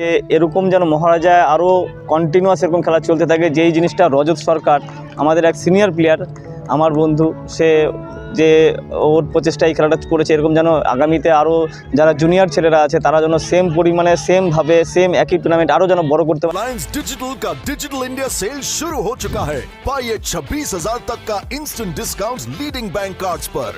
যে এরকম যেন মহারাজায় আরও কন্টিনিউয়াস এরকম খেলা চলতে থাকে যেই জিনিসটা রজত সরকার আমাদের এক সিনিয়র প্লেয়ার আমার বন্ধু সে যে ওর প্রচেষ্টা এই খেলাটা করেছে এরকম যেন আগামীতে আরও যারা জুনিয়র ছেলেরা আছে তারা যেন সেম পরিমাণে সেমভাবে সেম একই টুর্নামেন্ট আরও যেন বড় করতে পারে रिलायंस डिजिटल का डिजिटल इंडिया सेल शुरू हो चुका है पाइए छब्बीस हजार तक का instant discount leading bank cards पर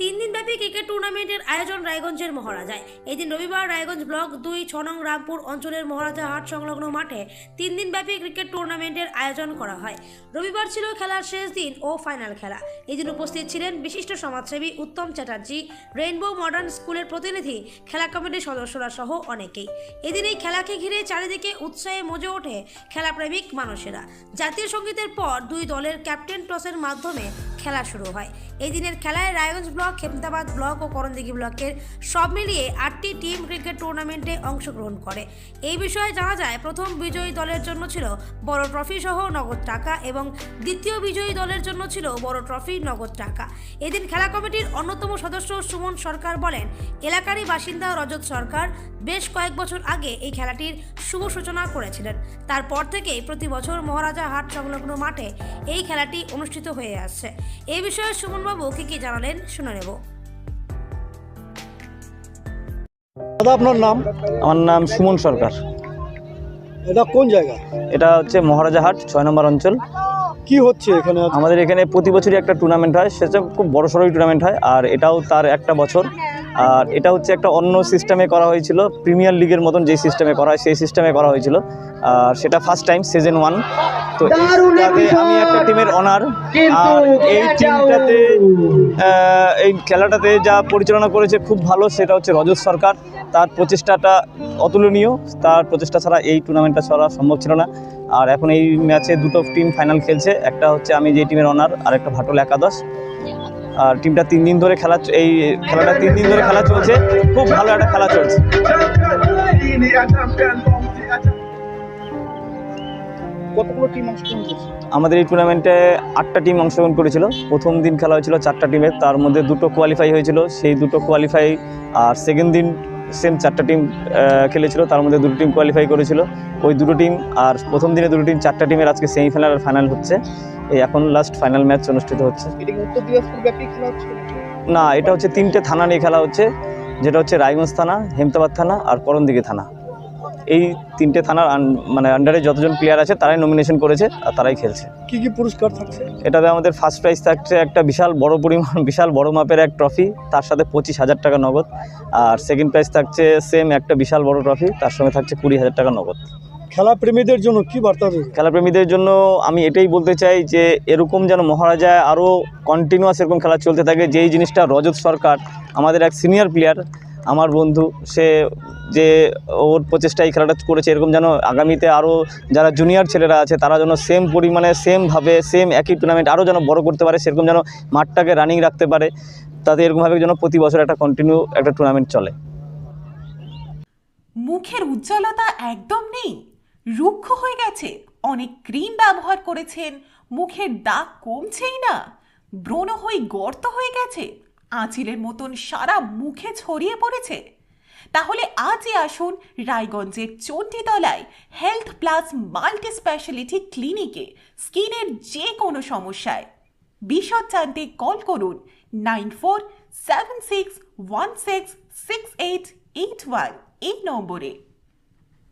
তিন দিনব্যাপী ক্রিকেট টুর্নামেন্টের আয়োজন রায়গঞ্জের মহারাজায়। এদিন রবিবার রায়গঞ্জ ব্লক দুই ছনং রামপুর অঞ্চলের মহারাজা হাট সংলগ্ন মাঠে তিন দিনব্যাপী ক্রিকেট টুর্নামেন্টের আয়োজন করা হয়। রবিবার ছিল খেলার শেষ দিন ও ফাইনাল খেলা। এদিন উপস্থিত ছিলেন বিশিষ্ট সমাজসেবী উত্তম চ্যাটার্জি, রেইনবো মডার্ন স্কুলের প্রতিনিধি, খেলা কমিটির সদস্যরা সহ অনেকেই। এদিন এই খেলাকে ঘিরে চারিদিকে উৎসাহে মজে ওঠে খেলাপ্রেমিক মানুষেরা। জাতীয় সঙ্গীতের পর দুই দলের ক্যাপ্টেন টসের মাধ্যমে খেলা শুরু হয়। এই দিনের খেলায় রায়গঞ্জ ব্লক, খেমতাবাদ ব্লক ও করণদিঘি ব্লকের সব মিলিয়ে আটটি টিম ক্রিকেট টুর্নামেন্টে অংশগ্রহণ করে। এই বিষয়ে জানা যায়, প্রথম বিজয়ী দলের জন্য ছিল বড় ট্রফি সহ নগদ টাকা এবং দ্বিতীয় বিজয়ী দলের জন্য ছিল বড় ট্রফি নগদ টাকা। এদিন খেলা কমিটির অন্যতম সদস্য সুমন সরকার বলেন, এলাকারই বাসিন্দা রজত সরকার বেশ কয়েক বছর আগে এই খেলাটির শুভ সূচনা করেছিলেন। তারপর থেকেই প্রতি বছর মহারাজা হাট সংলগ্ন মাঠে এই খেলাটি অনুষ্ঠিত হয়ে আসছে। এই বিষয়ে সুমনবাবু কি কি জানালেন? শুনে নেব। দাদা আপনার নাম? আমার নাম সুমন সরকার। এটা কোন জায়গা? এটা হচ্ছে মহারাজাহাট ছয় নম্বর অঞ্চল। কি হচ্ছে এখানে? আমাদের এখানে প্রতি বছরই একটা টুর্নামেন্ট হয়। সেটা খুব বড় সড়োই টুর্নামেন্ট হয়। আর এটাও তার একটা বছর। আর এটা হচ্ছে একটা অন্য সিস্টেমে করা হয়েছিল প্রিমিয়ার লিগের মতন যে সিস্টেমে করা হয় সেই সিস্টেমে করা হয়েছিল। আর সেটা ফার্স্ট টাইম সিজন ওয়ান তো এইটাতে আমি একটা টিমের অনার আর এই টিমটাতে এই খেলাটাতে যা পরিচালনা করেছে খুব ভালো সেটা হচ্ছে রজত সরকার। তার প্রচেষ্টাটা অতুলনীয়। তার প্রচেষ্টা ছাড়া এই টুর্নামেন্টটা ছাড়া সম্ভব ছিল না। আর এখন এই ম্যাচে দুটো টিম ফাইনাল খেলছে। একটা হচ্ছে আমি যে টিমের অনার আর একটা ভাটল একাদশ। আর টিমটা তিন দিন ধরে খেলা এই খেলাটা তিন দিন ধরে খেলা চলছে। খুব ভালো একটা খেলা চলছে। কতগুলো টিম অংশগ্রহণ করছে? আমাদের এই টুর্নামেন্টে আটটা টিম অংশগ্রহণ করেছিল। প্রথম দিন খেলা হয়েছিল চারটা টিমের তার মধ্যে দুটো কোয়ালিফাই হয়েছিল। সেই দুটো কোয়ালিফাই আর সেকেন্ড দিন সেম চারটা টিম খেলেছিল তার মধ্যে দুটো টিম কোয়ালিফাই করেছিল। ওই দুটো টিম আর প্রথম দিনে দুটো টিম চারটা টিমের আজকে সেমিফাইনাল আর ফাইনাল হচ্ছে। এই এখন লাস্ট ফাইনাল ম্যাচ অনুষ্ঠিত হচ্ছে। না এটা হচ্ছে তিনটে থানা নিয়ে খেলা হচ্ছে যেটা হচ্ছে রায়গঞ্জ থানা হেমতাবাদ থানা আর করণদিঘি থানা। এই তিনটে থানার মানে আন্ডারে যতজন প্লেয়ার আছে তারাই নমিনেশন করেছে আর তারাই খেলছে। কি কি পুরস্কার থাকছে? এটাতে আমাদের ফার্স্ট প্রাইজ থাকছে একটা বিশাল বড় পরিমাণ বিশাল বড় মাপের এক ট্রফি তার সাথে পঁচিশ হাজার টাকা নগদ। আর সেকেন্ড প্রাইজ থাকছে সেম একটা বিশাল বড় ট্রফি তার সঙ্গে থাকছে কুড়ি হাজার টাকা নগদ। খেলা প্রেমীদের জন্য কি বার্তা দেবে? খেলাপ্রেমীদের জন্য আমি এটাই বলতে চাই যে এরকম যেন মহারাজায় আরও কন্টিনিউয়াস এরকম খেলা চলতে থাকে যেই জিনিসটা রজত সরকার আমাদের এক সিনিয়র প্লেয়ার আমার বন্ধু সে যে ওর প্রচেষ্টা এই খেলাটা করেছে, এরকম যেন আগামীতে আরও যারা জুনিয়র ছেলেরা আছে, তারা যেন সেম পরিমাণে সেমভাবে সেম একই টুর্নামেন্ট আরও যেন বড় করতে পারে, সেরকম যেন মাঠটাকে রানিং রাখতে পারে, তাতে এরকমভাবে যেন প্রতি বছর একটা কন্টিনিউ একটা টুর্নামেন্ট চলে। মুখের উজ্জ্বলতা একদম নেই, রুক্ষ হয়ে গেছে, অনেক ক্রিম ব্যবহার করেছেন, মুখের দাগ কমছেই না, ব্রণ হয়ে গর্ত হয়ে গেছে, আঁচিলের মতন সারা মুখে ছড়িয়ে পড়েছে। তাহলে আজই আসুন রায়গঞ্জের চণ্ডীতলায় হেলথ প্লাস মাল্টি স্পেশালিটি ক্লিনিকে স্কিনের যে কোনো সমস্যায়। বিশদ জানতে কল করুন nine four seven six one six six eight eight one এই নম্বরে।